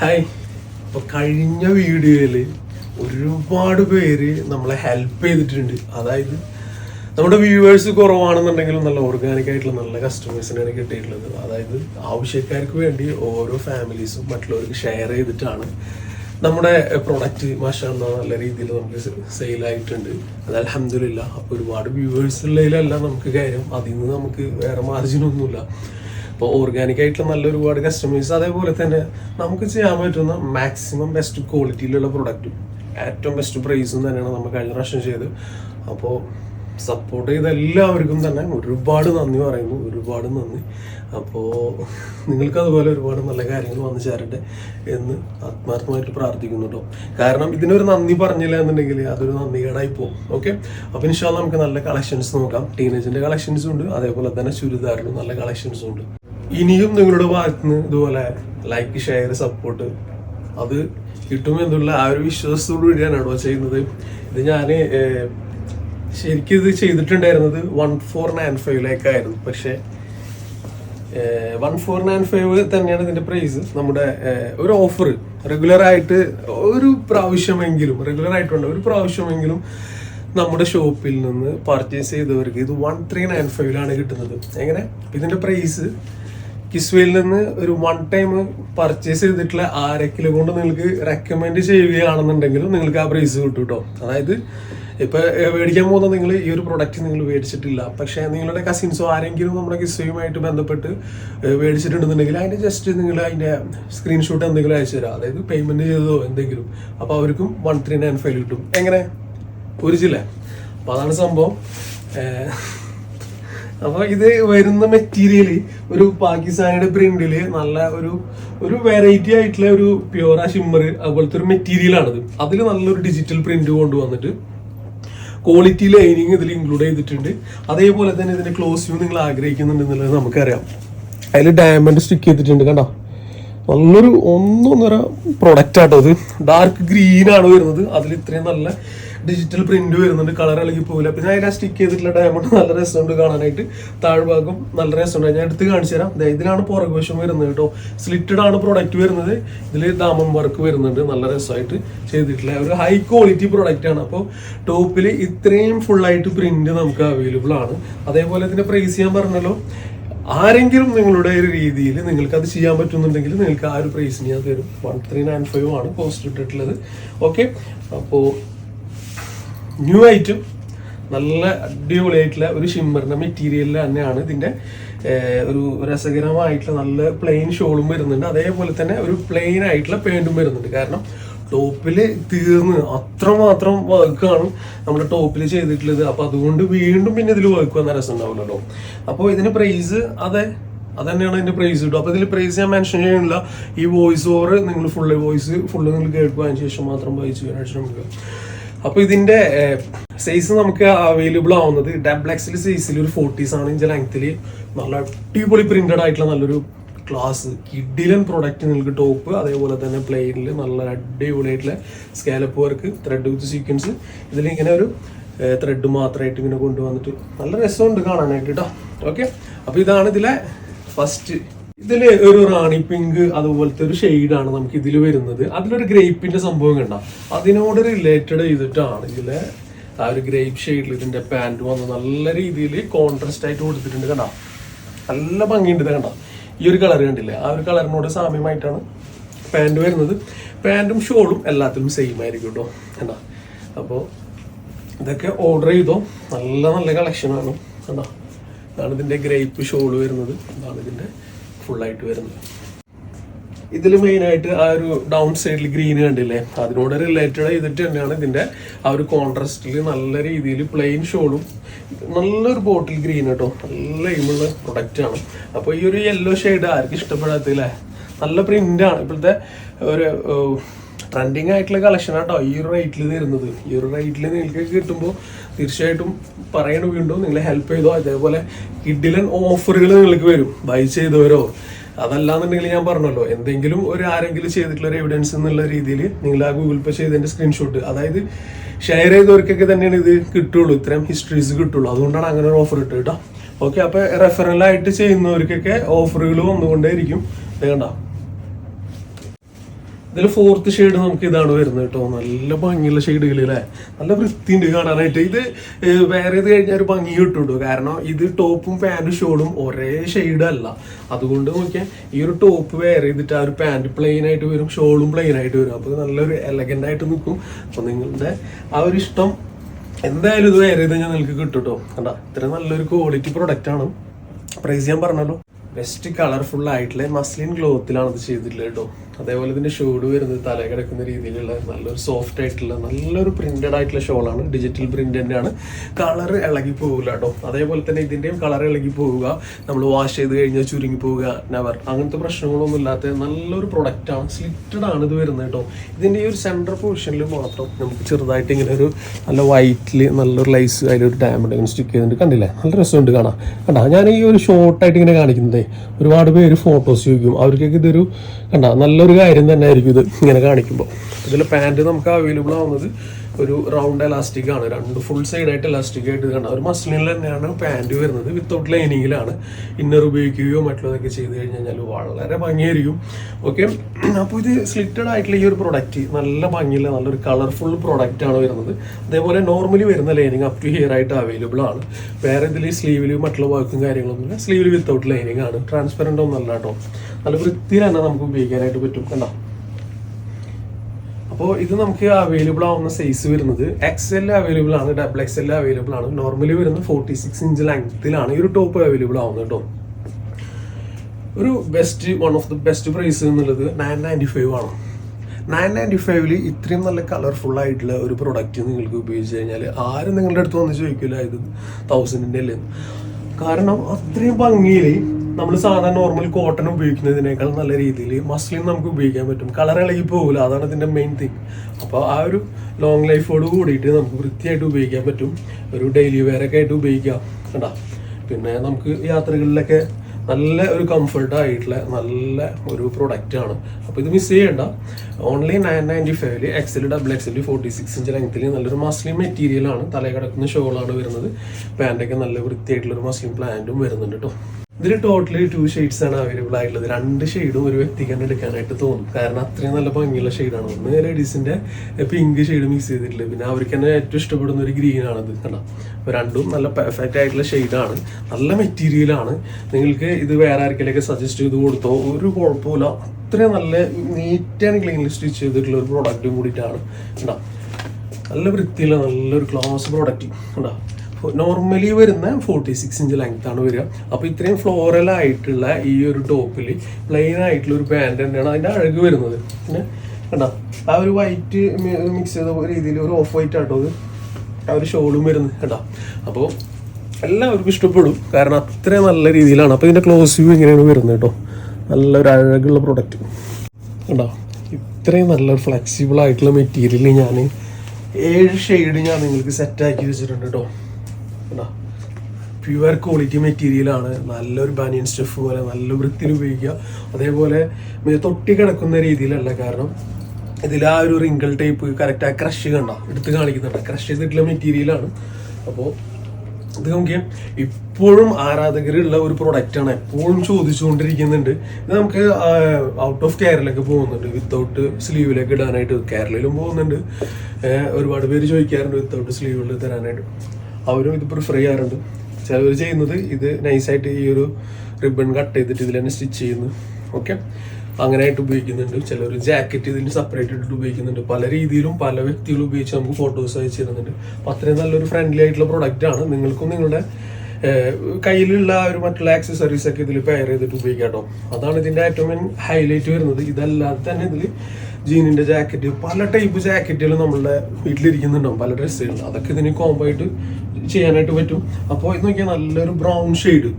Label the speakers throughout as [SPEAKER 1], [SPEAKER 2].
[SPEAKER 1] Hi. അപ്പോൾ കഴിഞ്ഞ വീഡിയോയിൽ ഒരുപാട് പേര് നമ്മളെ ഹെൽപ്പ് ചെയ്തിട്ടുണ്ട്. അതായത് നമ്മുടെ വ്യൂവേഴ്സ് കുറവാണെന്നുണ്ടെങ്കിലും നല്ല ഓർഗാനിക് ആയിട്ടുള്ള നല്ല കസ്റ്റമേഴ്സിനാണ് കിട്ടിയിട്ടുള്ളത്. അതായത് ആവശ്യക്കാർക്ക് വേണ്ടി ഓരോ ഫാമിലീസും മറ്റുള്ളവർക്ക് ഷെയർ ചെയ്തിട്ടാണ് നമ്മുടെ പ്രൊഡക്റ്റ് മാഷാ നല്ല രീതിയിൽ നമുക്ക് സെയിലായിട്ടുണ്ട് അത് അലഹമില്ല അപ്പോൾ ഒരുപാട് വ്യൂവേഴ്സ് ഉള്ളതിലല്ല നമുക്ക് കാര്യം. അതിൽ നിന്ന് നമുക്ക് വേറെ മാർജിനൊന്നുമില്ല ഇപ്പോൾ ഓർഗാനിക് ആയിട്ടുള്ള നല്ല ഒരുപാട് കസ്റ്റമേഴ്സ് അതേപോലെ തന്നെ നമുക്ക് ചെയ്യാൻ പറ്റുന്ന മാക്സിമം ബെസ്റ്റ് ക്വാളിറ്റിയിലുള്ള പ്രൊഡക്റ്റും ഏറ്റവും ബെസ്റ്റ് പ്രൈസും തന്നെയാണ് നമ്മൾ കഴിഞ്ഞ പ്രാവശ്യം ചെയ്ത് അപ്പോൾ സപ്പോർട്ട് ചെയ്ത എല്ലാവർക്കും തന്നെ ഒരുപാട് നന്ദി പറയുന്നു. ഒരുപാട് നന്ദി. അപ്പോൾ നിങ്ങൾക്കതുപോലെ ഒരുപാട് നല്ല കാര്യങ്ങൾ വന്നു ചേരട്ടെ എന്ന് ആത്മാർത്ഥമായിട്ട് പ്രാർത്ഥിക്കുന്നു കേട്ടോ കാരണം ഇതിനൊരു നന്ദി പറഞ്ഞില്ല എന്നുണ്ടെങ്കിൽ അതൊരു നന്ദി കേടായി പോകും ഓക്കെ അപ്പോൾ ഇൻഷാല്ല നമുക്ക് നല്ല കളക്ഷൻസ് നോക്കാം. ടീനേജിന്റെ കളക്ഷൻസും ഉണ്ട്. അതേപോലെ തന്നെ ചുരിദാറിനും നല്ല കളക്ഷൻസും ഉണ്ട്. ഇനിയും നിങ്ങളുടെ ഭാഗത്ത് നിന്ന് ഇതുപോലെ ലൈക്ക് ഷെയർ സപ്പോർട്ട് അത് കിട്ടുമെന്നുള്ള ആ ഒരു വിശ്വാസത്തോടു കൂടിയാണ് കേട്ടോ ചെയ്യുന്നത്. ഇത് ഞാൻ ശരിക്കും ഇത് ചെയ്തിട്ടുണ്ടായിരുന്നത് വൺ ഫോർ നയൻ ഫൈവിലേക്കായിരുന്നു പക്ഷേ വൺ ഫോർ നയൻ ഫൈവ് തന്നെയാണ് ഇതിന്റെ പ്രൈസ് നമ്മുടെ ഒരു ഓഫർ റെഗുലർ ആയിട്ട് ഒരു പ്രാവശ്യമെങ്കിലും റെഗുലർ ആയിട്ടുണ്ട് ഒരു പ്രാവശ്യമെങ്കിലും നമ്മുടെ ഷോപ്പിൽ നിന്ന് പർച്ചേസ് ചെയ്തവർക്ക് ഇത് വൺ ത്രീ നയൻ ഫൈവിലാണ് കിട്ടുന്നത്. എങ്ങനെ? ഇതിന്റെ പ്രൈസ് കിസ്വയിൽ നിന്ന് ഒരു വൺ ടൈം പർച്ചേസ് ചെയ്തിട്ടുള്ള ആരെങ്കിലും കൊണ്ട് നിങ്ങൾക്ക് റെക്കമെൻഡ് ചെയ്യുകയാണെന്നുണ്ടെങ്കിലും നിങ്ങൾക്ക് ആ പ്രൈസ് കിട്ടും കേട്ടോ അതായത് ഇപ്പൊ ഏഹ്, മേടിക്കാൻ പോകുന്ന നിങ്ങൾ ഈ ഒരു പ്രൊഡക്റ്റ് നിങ്ങൾ മേടിച്ചിട്ടില്ല. പക്ഷേ നിങ്ങളുടെ കസിൻസോ ആരെങ്കിലും നമ്മുടെ കിസ്സയുമായിട്ട് ബന്ധപ്പെട്ട് മേടിച്ചിട്ടുണ്ടെന്നുണ്ടെങ്കിൽ അതിന്റെ ജസ്റ്റ് നിങ്ങൾ അതിന്റെ സ്ക്രീൻഷോട്ട് എന്തെങ്കിലും അയച്ചു തരാം. അതായത് പേയ്മെന്റ് ചെയ്തതോ എന്തെങ്കിലും. അപ്പോൾ അവർക്കും വൺ ത്രീ നയൻ ഫൈവ് കിട്ടും. എങ്ങനെ? ഒരു ജില്ല അപ്പൊ അതാണ് സംഭവം. അപ്പോൾ അപ്പൊ ഇത് വരുന്ന മെറ്റീരിയൽ ഒരു പാകിസ്ഥാനിയുടെ പ്രിന്റിൽ നല്ല ഒരു ഒരു വെറൈറ്റി ആയിട്ടുള്ള ഒരു പ്യൂറ ഷിമ്മർ അതുപോലത്തെ ഒരു മെറ്റീരിയൽ ആണിത്. അതിൽ നല്ലൊരു ഡിജിറ്റൽ പ്രിന്റ് കൊണ്ടുവന്നിട്ട് ക്വാളിറ്റി ലൈനിങ് ഇതിൽ ഇൻക്ലൂഡ് ചെയ്തിട്ടുണ്ട്. അതേപോലെ തന്നെ ഇതിന്റെ ക്ലോസ് വ്യൂ നിങ്ങൾ ആഗ്രഹിക്കുന്നുണ്ട് എന്നുള്ളത് നമുക്കറിയാം. അതിൽ ഡയമണ്ട് സ്റ്റിക്ക് ചെയ്തിട്ടുണ്ട് കണ്ടോ? നല്ലൊരു ഒന്നൊന്നര പ്രൊഡക്റ്റ് ആട്ടോ ഇത്. ഡാർക്ക് ഗ്രീൻ ആണ് വരുന്നത്. അതിൽ ഇത്രയും നല്ല ഡിജിറ്റൽ പ്രിന്റ് വരുന്നുണ്ട് കളർ ഇളകി പോകില്ല പിന്നെ അതിനെ സ്റ്റിക്ക് ചെയ്തിട്ടുള്ള ഡയമണ്ട് നല്ല രസമുണ്ട് കാണാനായിട്ട്. താഴ്ഭാഗം നല്ല രസമുണ്ട്. ഞാൻ എടുത്ത് കാണിച്ചു തരാം. ഇതിലാണ് പുറകുവശം വരുന്നത് കേട്ടോ. സ്ലിറ്റഡ് ആണ് പ്രൊഡക്റ്റ് വരുന്നത്. ഇതിൽ ദാമം വർക്ക് വരുന്നുണ്ട്. നല്ല രസമായിട്ട് ചെയ്തിട്ടുള്ള ഒരു ഹൈ ക്വാളിറ്റി പ്രൊഡക്റ്റ് ആണ്. അപ്പോൾ ടോപ്പിൽ ഇത്രയും ഫുൾ ആയിട്ട് പ്രിന്റ് നമുക്ക് അവൈലബിൾ ആണ്. അതേപോലെ ഇതിന്റെ പ്രൈസ് ഞാൻ പറഞ്ഞല്ലോ. ആരെങ്കിലും നിങ്ങളുടെ ഒരു രീതിയിൽ നിങ്ങൾക്ക് അത് ചെയ്യാൻ പറ്റുന്നുണ്ടെങ്കിൽ നിങ്ങൾക്ക് ആ ഒരു പ്രൈസിന് ഞാൻ തരും. വൺ ത്രീ നയൻ ഫൈവ് ആണ് കോസ്റ്റ് ഇട്ടിട്ടുള്ളത്. ഓക്കെ അപ്പോൾ ന്യൂ ആയിട്ടും നല്ല അടിപൊളിയായിട്ടുള്ള ഒരു ഷിമ്മറിന്റെ മെറ്റീരിയലിൽ തന്നെയാണ് ഇതിന്റെ ഏർ, ഒരു രസകരമായിട്ടുള്ള നല്ല പ്ലെയിൻ ഷോളും വരുന്നുണ്ട്. അതേപോലെ തന്നെ ഒരു പ്ലെയിൻ ആയിട്ടുള്ള പാന്റും വരുന്നുണ്ട്. കാരണം ടോപ്പിൽ തീർന്ന് അത്രമാത്രം വർക്കാണ് നമ്മുടെ ടോപ്പിൽ ചെയ്തിട്ടുള്ളത്. അപ്പോൾ അതുകൊണ്ട് വീണ്ടും പിന്നെ ഇതിൽ വർക്ക് വന്ന രസം ഉണ്ടാവില്ലല്ലോ അപ്പോൾ ഇതിന് പ്രൈസ് അതെ അത് തന്നെയാണ് അതിന്റെ പ്രൈസ് കിട്ടും അപ്പോൾ ഇതിൽ പ്രൈസ് ഞാൻ മെൻഷൻ ചെയ്യുന്നില്ല. ഈ വോയിസ് ഓവർ നിങ്ങൾ ഫുള്ള് വോയിസ് ഫുള്ള് നിങ്ങൾ കേൾക്കുക അതിന് ശേഷം മാത്രം വായിച്ചു വരാൻ ശ്രമിക്കുക. അപ്പൊ ഇതിന്റെ സൈസ് നമുക്ക് അവൈലബിൾ ആവുന്നത് ഡബിൾ എക്സിൽ സൈസിൽ ഒരു ഫോർട്ടീസ് ആണ് ഇഞ്ച് ലെങ്ത്തിൽ നല്ല അടിപൊളി പ്രിന്റഡ് ആയിട്ടുള്ള നല്ലൊരു ക്ലാസ് കിഡിലൻ പ്രൊഡക്റ്റ് നിങ്ങൾക്ക് ടോപ്പ് അതേപോലെ തന്നെ പ്ലെയിനിൽ നല്ല അടിപൊളിയായിട്ടുള്ള scallop work thread with sequence ഇതിലിങ്ങനെ ഒരു ത്രെഡ് മാത്രമായിട്ട് ഇങ്ങനെ കൊണ്ടുവന്നിട്ട് നല്ല രസമുണ്ട് കാണാനായിട്ട് കേട്ടോ ഓക്കെ അപ്പോൾ ഇതാണ് ഇതിലെ ഫസ്റ്റ് ഇതിൽ ഒരു റാണി പിങ്ക് അതുപോലത്തെ ഒരു ഷെയ്ഡാണ് നമുക്ക് ഇതിൽ വരുന്നത്. അതിലൊരു ഗ്രേപ്പിന്റെ സംഭവം കണ്ട. അതിനോട് റിലേറ്റഡ് ചെയ്തിട്ടാണ് ഇതിലെ ആ ഒരു ഗ്രേപ്പ് ഷെയ്ഡിൽ ഇതിന്റെ പാന്റ് വന്ന് നല്ല രീതിയിൽ കോൺട്രാസ്റ്റ് ആയിട്ട് കൊടുത്തിട്ടുണ്ട് കണ്ട. നല്ല ഭംഗിയുണ്ട് ഇത് കണ്ട. ഈ ഒരു കളർ കണ്ടില്ലേ? ആ ഒരു കളറിനോട് സാമ്യമായിട്ടാണ് പാന്റ് വരുന്നത്. പാന്റും ഷോളും എല്ലാത്തിലും സെയിം ആയിരിക്കും കേട്ടോ കണ്ട? അപ്പോൾ ഇതൊക്കെ ഓർഡർ ചെയ്തോ? നല്ല നല്ല കളക്ഷനാണ് കണ്ടോ? ഇതാണ് ഇതിന്റെ ഗ്രേപ്പ് ഷോൾ വരുന്നത്. അതാണ് ഇതിന്റെ ആയിട്ട് വരുന്നത് ഇതിൽ മെയിൻ ആയിട്ട് ആ ഒരു ഡൗൺ സൈഡിൽ ഗ്രീൻ കണ്ടില്ലേ? അതിനോട് റിലേറ്റഡ് ചെയ്തിട്ട് തന്നെയാണ് ഇതിന്റെ ആ ഒരു കോൺട്രാസ്റ്റിൽ നല്ല രീതിയിൽ പ്ലെയിൻ ഷോളും നല്ലൊരു ബോട്ടിൽ ഗ്രീൻ കേട്ടോ. നല്ല എയിമുള്ള പ്രൊഡക്റ്റ് ആണ്. അപ്പോൾ ഈ ഒരു യെല്ലോ ഷെയ്ഡ് ആർക്കും ഇഷ്ടപ്പെടാത്തില്ലേ നല്ല പ്രിന്റ് ആണ്. ഇപ്പോഴത്തെ ഒരു ട്രെൻഡിങ് ആയിട്ടുള്ള കളക്ഷൻ ആട്ടോ ഈ ഒരു റേറ്റിൽ തരുന്നത്. ഈ ഒരു റേറ്റിൽ നിങ്ങൾക്ക് കിട്ടുമ്പോൾ തീർച്ചയായിട്ടും പറയണ വീണ്ടും നിങ്ങളെ ഹെൽപ്പ് ചെയ്തോ അതേപോലെ കിഡിലൻ ഓഫറുകൾ നിങ്ങൾക്ക് വരും. ബൈ ചെയ്തവരോ? അതല്ലാന്നുണ്ടെങ്കിൽ ഞാൻ പറഞ്ഞല്ലോ എന്തെങ്കിലും ഒരു ആരെങ്കിലും ചെയ്തിട്ടുള്ള ഒരു എവിഡൻസ് എന്നുള്ള രീതിയിൽ നിങ്ങൾ ആ ഗൂഗിൾ പേ ചെയ്തതിന്റെ സ്ക്രീൻഷോട്ട് അതായത് ഷെയർ ചെയ്തവർക്കൊക്കെ തന്നെയാണ് ഇത് കിട്ടുള്ളൂ. ഇത്രയും ഹിസ്റ്ററീസ് കിട്ടുള്ളൂ. അതുകൊണ്ടാണ് അങ്ങനെ ഒരു ഓഫർ ഇട്ടു കേട്ടോ ഓക്കെ അപ്പൊ റെഫറലായിട്ട് ചെയ്യുന്നവർക്കൊക്കെ ഓഫറുകൾ വന്നുകൊണ്ടേയിരിക്കും. വേണ്ട ഇതിൽ ഫോർത്ത് ഷെയ്ഡ് നമുക്ക് ഇതാണ് വരുന്നത് കേട്ടോ. നല്ല ഭംഗിയുള്ള ഷെയ്ഡുകൾ അല്ലേ നല്ല വൃത്തിയുണ്ട് കാണാനായിട്ട്. ഇത് വേറെ ഇത് കഴിഞ്ഞാൽ ഒരു ഭംഗി കിട്ടുള്ളൂ കാരണം ഇത് ടോപ്പും പാന്റും ഷോളും ഒരേ ഷെയ്ഡ് അല്ല. അതുകൊണ്ട് നോക്കിയാൽ ഈ ഒരു ടോപ്പ് വേറെ ചെയ്തിട്ട് ആ ഒരു പാന്റ് പ്ലെയിൻ ആയിട്ട് വരും ഷോളും പ്ലെയിൻ ആയിട്ട് വരും. അപ്പോൾ നല്ലൊരു എലഗന്റ് ആയിട്ട് നിൽക്കും അപ്പോൾ നിങ്ങളുടെ ആ ഒരു ഇഷ്ടം എന്തായാലും ഇത് വേറെ ചെയ്ത് ഞാൻ നിങ്ങൾക്ക് കിട്ടും കേട്ടോ. കണ്ടാ ഇത്ര നല്ലൊരു ക്വാളിറ്റി പ്രൊഡക്റ്റ് ആണ്. പ്രൈസ് ഞാൻ പറഞ്ഞല്ലോ. ബെസ്റ്റ് കളർഫുൾ ആയിട്ടുള്ള മസ്ലിൻ ക്ലോത്തിലാണ് ഇത് ചെയ്തിട്ടുള്ളത് കേട്ടോ. അതേപോലെ ഇതിന്റെ ഷോഡ് വരുന്നത് തല കിടക്കുന്ന രീതിയിലുള്ള നല്ലൊരു സോഫ്റ്റ് ആയിട്ടുള്ള നല്ലൊരു പ്രിന്റഡ് ആയിട്ടുള്ള ഷോളാണ് ഡിജിറ്റൽ പ്രിന്റ് തന്നെയാണ് കളർ ഇളകി പോകില്ല കേട്ടോ അതേപോലെ തന്നെ ഇതിന്റെയും കളർ ഇളകി പോവുക. നമ്മൾ വാഷ് ചെയ്ത് കഴിഞ്ഞാൽ ചുരുങ്ങി പോവുക. നെവർ അങ്ങനത്തെ പ്രശ്നങ്ങളൊന്നും ഇല്ലാത്ത നല്ലൊരു പ്രൊഡക്റ്റ് ആണ്. സ്ലിറ്റഡ് ആണ് ഇത് വരുന്നത് കേട്ടോ ഇതിന്റെ ഈ ഒരു സെന്റർ പൊസിഷനിൽ മാത്രം നമുക്ക് ചെറുതായിട്ട് ഇങ്ങനെ ഒരു നല്ല വൈറ്റിൽ നല്ലൊരു ലൈസ് അതിലൊരു ഡയമണ്ട് ഇങ്ങനെ സ്റ്റിക്ക് ചെയ്തിട്ട് കണ്ടില്ലേ? നല്ല രസമുണ്ട് കാണാം കണ്ടാ? ഞാൻ ഈ ഒരു ഷോർട്ടായിട്ട് ഇങ്ങനെ കാണിക്കുന്നതേ. ഒരുപാട് പേര് ഫോട്ടോസ് ചോദിക്കും. അവർക്കൊക്കെ ഇതൊരു കണ്ട? നല്ലൊരു കാര്യം തന്നെ ആയിരിക്കും ഇത് ഇങ്ങനെ കാണിക്കുമ്പോൾ ഇതിൽ പാന്റ് നമുക്ക് അവൈലബിൾ ആവുന്നത് ഒരു റൗണ്ട് എലാസ്റ്റിക് ആണ്. രണ്ട് ഫുൾ സൈഡ് ആയിട്ട് എലാസ്റ്റിക് ആയിട്ട് കണ്ട ഒരു മസ്ലിനിൽ തന്നെയാണ് പാന്റ് വരുന്നത്. വിത്തൗട്ട് ലൈനിങ്ങിലാണ് ഇന്നർ ഉപയോഗിക്കുകയോ മറ്റുള്ളതൊക്കെ ചെയ്ത് കഴിഞ്ഞ് കഴിഞ്ഞാൽ വളരെ ഭംഗിയായിരിക്കും. ഓക്കെ അപ്പോൾ ഇത് സ്ലിറ്റഡ് ആയിട്ടുള്ള ഈ ഒരു പ്രൊഡക്റ്റ് നല്ല ഭംഗിയുള്ള നല്ലൊരു കളർഫുൾ പ്രൊഡക്റ്റ് ആണ് വരുന്നത്. അതേപോലെ നോർമലി വരുന്ന ലൈനിങ് അപ് ടു ഹിയർ ആയിട്ട് അവൈലബിൾ ആണ്. വേറെ ഇതിൽ സ്ലീവിൽ മറ്റുള്ള വർക്കും കാര്യങ്ങളൊന്നുമില്ല സ്ലീവിൽ വിത്തൗട്ട് ലൈനിങ് ആണ്. ട്രാൻസ്പെറന്റ് ഒന്നല്ല കേട്ടോ. നല്ല വൃത്തിയിൽ തന്നെ നമുക്ക് ഉപയോഗിക്കാനായിട്ട് പറ്റും. കണ്ടോ? അപ്പോൾ ഇത് നമുക്ക് അവൈലബിൾ ആവുന്ന സൈസ് വരുന്നത് എക്സ് എൽ അവൈലബിൾ ആണ് ഡബിൾ എക്സ് എൽ അവൈലബിൾ ആണ്. നോർമലി വരുന്നത് ഫോർട്ടി സിക്സ് ഇഞ്ച് ലെങ്ത്തിലാണ് ഈ ഒരു ടോപ്പ് അവൈലബിൾ ആവുന്നത് കേട്ടോ. ഒരു best one of the best price എന്നുള്ളത് നയൻ നയന്റി ഫൈവ് ആണ്. നയൻ നയന്റി ഫൈവിൽ ഇത്രയും നല്ല കളർഫുൾ ആയിട്ടുള്ള ഒരു പ്രൊഡക്റ്റ് നിങ്ങൾക്ക് ഉപയോഗിച്ച് കഴിഞ്ഞാൽ ആരും നിങ്ങളുടെ അടുത്ത് വന്ന് ചോദിക്കില്ല ഇത് തൗസൻഡിന്റെ അല്ലേ. കാരണം അത്രയും ഭംഗിയിൽ നമ്മൾ സാധാരണ നോർമൽ കോട്ടൺ ഉപയോഗിക്കുന്നതിനേക്കാൾ നല്ല രീതിയിൽ മസ്ലിൻ നമുക്ക് ഉപയോഗിക്കാൻ പറ്റും. കളർ ഇളകി പോകില്ല അതാണ് ഇതിന്റെ മെയിൻ തിങ് അപ്പോൾ ആ ഒരു ലോങ് ലൈഫോട് കൂടിയിട്ട് നമുക്ക് വൃത്തിയായിട്ട് ഉപയോഗിക്കാൻ പറ്റും. ഒരു ഡെയിലി വെയർ ഒക്കെ ആയിട്ട് ഉപയോഗിക്കാം. കേട്ടോ പിന്നെ നമുക്ക് യാത്രകളിലൊക്കെ നല്ല ഒരു കംഫർട്ട് ആയിട്ടുള്ള നല്ല ഒരു പ്രൊഡക്റ്റ് ആണ്. അപ്പോൾ ഇത് മിസ് ചെയ്യേണ്ട. ഓൺലി നയൻ നയന്റി ഫൈവിൽ XL double XL forty six inch ലെങ്ത്തിൽ നല്ലൊരു മസ്ലിം മെറ്റീരിയൽ ആണ്. തലയിൽ കിടക്കുന്ന ഷോളാണ് വരുന്നത്. പാന്റൊക്കെ നല്ല വൃത്തിയായിട്ടുള്ളൊരു മസ്ലിം പ്ലാന്റും വരുന്നുണ്ട് കേട്ടോ ഇതിൽ ടോട്ടലി ടു ഷെയ്ഡ്സ് ആണ് അവൈലബിൾ ആയിട്ടുള്ളത്. രണ്ട് ഷെയ്ഡും ഒരു വ്യക്തിക്ക് തന്നെ എടുക്കാനായിട്ട് തോന്നും. കാരണം അത്രയും നല്ല ഭംഗിയുള്ള ഷെയ്ഡാണ് ഒന്ന് ലേഡീസിന്റെ പിങ്ക് ഷെയ്ഡ് മിക്സ് ചെയ്തിട്ടില്ല? പിന്നെ അവർക്ക് തന്നെ ഏറ്റവും ഇഷ്ടപ്പെടുന്ന ഒരു ഗ്രീൻ ആണ് ഇത് കണ്ടോ? അപ്പോൾ രണ്ടും നല്ല പെർഫെക്റ്റ് ആയിട്ടുള്ള ഷെയ്ഡാണ് നല്ല മെറ്റീരിയൽ ആണ്. നിങ്ങൾക്ക് ഇത് വേറെ ആർക്കെങ്കിലൊക്കെ സജസ്റ്റ് ചെയ്ത് കൊടുത്തോ? ഒരു കുഴപ്പമില്ല അത്രയും നല്ല നീറ്റ് ആൻഡ് ക്ലീൻലി സ്റ്റിച്ച് ചെയ്തിട്ടുള്ള ഒരു പ്രോഡക്റ്റും കൂടിയിട്ടാണ്. കണ്ടോ? നല്ല വൃത്തിയുള്ള നല്ലൊരു ക്ലാസ് പ്രോഡക്റ്റ് ഉണ്ടോ നോർമലി വരുന്ന ഫോർട്ടി സിക്സ് ഇഞ്ച് ആണ് വരിക. അപ്പോൾ ഇത്രയും ഫ്ലോറൽ ആയിട്ടുള്ള ഈ ഒരു ടോപ്പിൽ പ്ലെയിൻ ആയിട്ടുള്ള ഒരു പാന്റ് തന്നെയാണ് അതിന്റെ അഴക് വരുന്നത്. പിന്നെ കണ്ടോ? ആ ഒരു വൈറ്റ് മിക്സ് ചെയ്ത രീതിയിൽ ഒരു ഓഫ് വൈറ്റ് ആട്ടോ അത്. ആ ഒരു ഷോളും വരുന്നത് കണ്ടോ? അപ്പോൾ എല്ലാവർക്കും ഇഷ്ടപ്പെടും. കാരണം അത്രയും നല്ല രീതിയിലാണ്. അപ്പോൾ ഇതിന്റെ ക്ലോസ് വ്യൂ ഇങ്ങനെയാണ് വരുന്നത് കേട്ടോ? നല്ലൊരു അഴകുള്ള പ്രൊഡക്റ്റ് കണ്ടോ? ഇത്രയും നല്ലൊരു ഫ്ലെക്സിബിൾ ആയിട്ടുള്ള മെറ്റീരിയൽ ഞാൻ ഏഴ് ഷെയ്ഡ് ഞാൻ നിങ്ങൾക്ക് സെറ്റാക്കി വെച്ചിട്ടുണ്ട് കേട്ടോ. കണ്ടോ? പ്യുവർ ക്വാളിറ്റി മെറ്റീരിയലാണ് നല്ലൊരു ബാനിയൻ സ്റ്റഫ് പോലെ നല്ല വൃത്തിയിൽ ഉപയോഗിക്കുക. അതേപോലെ തൊട്ടി കിടക്കുന്ന രീതിയിലല്ല കാരണം ഇതിൽ ആ ഒരു റിങ്കിൾ ടൈപ്പ് കറക്റ്റ് ആ ക്രഷ് കണ്ട? എടുത്ത് കാണിക്കുന്നുണ്ട്. ക്രഷ് ചെയ്തിട്ടുള്ള മെറ്റീരിയലാണ് അപ്പോൾ ഇത് നോക്കിയാൽ ഇപ്പോഴും ആരാധകരുള്ള ഒരു പ്രൊഡക്റ്റ് ആണ്. എപ്പോഴും ചോദിച്ചുകൊണ്ടിരിക്കുന്നുണ്ട്. ഇത് നമുക്ക് ഔട്ട് ഓഫ് കേരളയൊക്കെ പോകുന്നുണ്ട്. വിത്തൗട്ട് സ്ലീവിലേക്ക് ഇടാനായിട്ട്. കേരളയിലും പോകുന്നുണ്ട്. ഒരുപാട് പേര് ചോദിക്കാറുണ്ട് വിത്തൗട്ട് സ്ലീവിൽ തരാനായിട്ട്. അവരും ഇത് പ്രിഫർ ചെയ്യാറുണ്ട് ചിലവർ ചെയ്യുന്നത് ഇത് നൈസായിട്ട് ഈ ഒരു റിബൺ കട്ട് ചെയ്തിട്ട് ഇതിൽ തന്നെ സ്റ്റിച്ച് ചെയ്യുന്നു. ഓക്കെ അങ്ങനെയായിട്ട് ഉപയോഗിക്കുന്നുണ്ട്. ചിലർ ജാക്കറ്റ് ഇതിന് സെപ്പറേറ്റ് ഇട്ടിട്ട് ഉപയോഗിക്കുന്നുണ്ട്. പല രീതിയിലും പല വ്യക്തികളും ഉപയോഗിച്ച് നമുക്ക് ഫോട്ടോസ് അയച്ചു തരുന്നുണ്ട്. അപ്പം അത്രയും നല്ലൊരു ഫ്രണ്ട്ലി ആയിട്ടുള്ള പ്രൊഡക്റ്റ് ആണ്. നിങ്ങൾക്കും നിങ്ങളുടെ കയ്യിലുള്ള ഒരു മറ്റുള്ള ആക്സസറീസ് ഒക്കെ ഇതിൽ പെയർ ചെയ്തിട്ട് ഉപയോഗിക്കാം കേട്ടോ. അതാണ് ഇതിന്റെ ഏറ്റവും ഹൈലൈറ്റ് വരുന്നത്. ഇതല്ലാതെ തന്നെ ഇതിൽ ജീനിന്റെ ജാക്കറ്റ് പല ടൈപ്പ് ജാക്കറ്റുകൾ നമ്മളുടെ വീട്ടിലിരിക്കുന്നുണ്ടാവും പല ഡ്രസ്സുകൾ അതൊക്കെ ഇതിന് കോംബോ ആയിട്ട് ചെയ്യാനായിട്ട് പറ്റും. അപ്പോൾ ഇത് നോക്കിയാൽ നല്ലൊരു brown shade